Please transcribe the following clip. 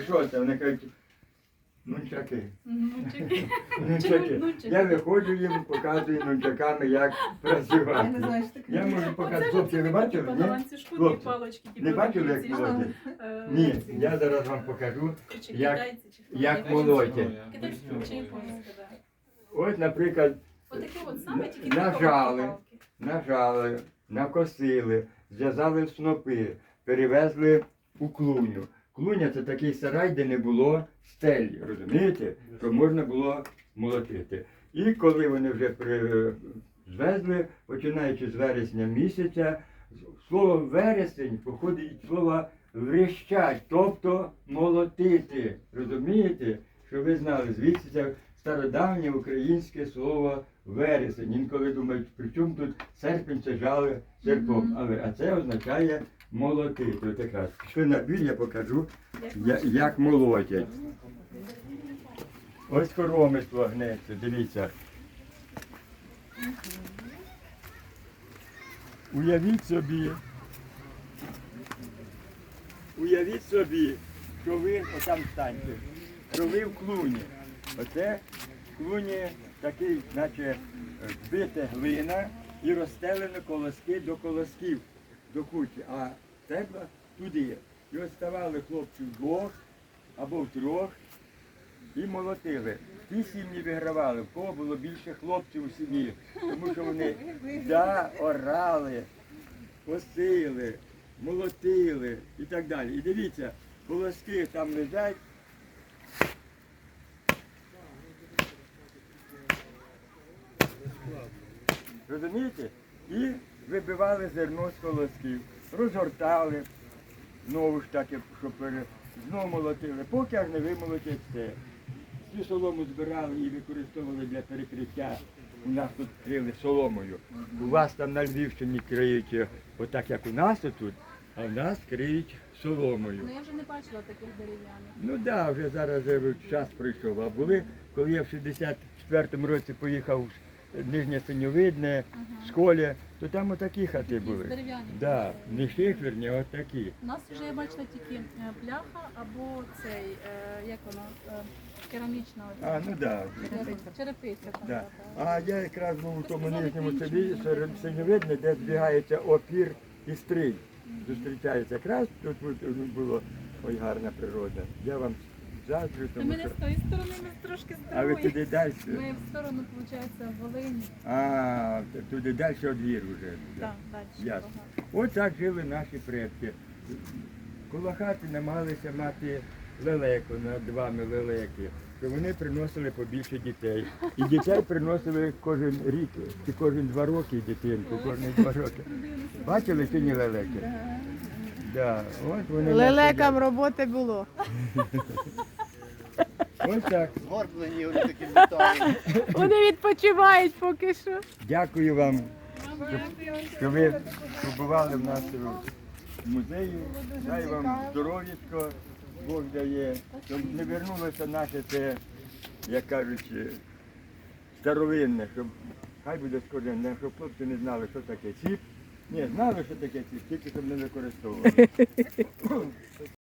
Що це? Вони кажуть, нунчаки. Нунчаки. Я виходжу їм, показую нунчаками, як Я не працювати. знаю, що таке. Я можу показати. Хлопці, ви бачили? Ні? Хлопці, Не бачили, як ці, е, Ні, я зараз вам покажу, як- як да. Ось, наприклад, Нажали. нажали, накосили, зв'язали в снопи, перевезли у клуню. Клуня це такий сарай, де не було стелі, розумієте? То можна було молотити. І коли вони вже при- звезли, починаючи з вересня місяця, слово вересень походить від слова врещать, тобто молотити. Розумієте? Що ви знали, звідси це стародавнє українське слово вересень. Інколи думають, при чому тут серпень це жали серпом. Але а це означає молотити. От якраз пішли на двір, я покажу, я- як молотять. Ось коромисло гнеться, дивіться. Уявіть собі. Уявіть собі, що ви отам станьте, що ви в клуні. Оце в клуні такий, наче е, вбита глина і розстелено колоски до колосків, до кучі, а цегла туди. І ось ставали хлопці вдвох або втрьох і молотили. Ті сім'ї вигравали, в кого було більше хлопців у сім'ї, тому що вони да, орали, косили, молотили і так далі. І дивіться, колоски там лежать. Розумієте? І вибивали зерно з колосків, розгортали, знову ж таки, щоб знову молотили, поки аж не вимолотять все. Цю солому збирали і використовували для перекриття. У нас тут крили соломою. У вас там на Львівщині криють е, отак, як у нас тут, а в нас криють соломою. Ну я вже не бачила таких дерев'яних. Ну так, да, вже зараз вже час пройшов. А були, коли я в 64-му році поїхав Нижнє Синьовидне, в школі, то там отакі хати були. Дерев'яні. Да, не шиферні, а отакі. У нас вже я бачила тільки е, пляха або цей, е, як воно, е, керамічна. оця. А, ну так. Черепиця. Черепиця там. Да. така. А я якраз був у тому нижньому селі, серед синьовидне, де збігається опір і стрий. Зустрічається якраз тут от було ой, гарна природа. Я вам Та тому ми не що. з тої сторони, ми трошки з А ви другої. туди далі? Ми в сторону, виходить, Волині. А, туди далі одвір вже. Так, далі. Ясно. багато. Ось так жили наші предки. Коло хати намагалися мати лелеку над вами лелеки, що вони приносили побільше дітей. І дітей приносили кожен рік, чи кожен два роки дитинку, кожні два роки. Бачили чи ні лелеки? Да. Ось вони Лелекам роботи було. Ось так. Згорблені вони такі метали. Вони відпочивають поки що. Дякую вам, що ви побували в в музеї. Дай вам здоров'ячко, Бог дає. Щоб не вернулося наше це, як кажуть, е, старовинне, щоб хай буде скоренне, щоб хлопці не знали, що таке ціп. Ні, знали, що таке тільки щоб не використовували.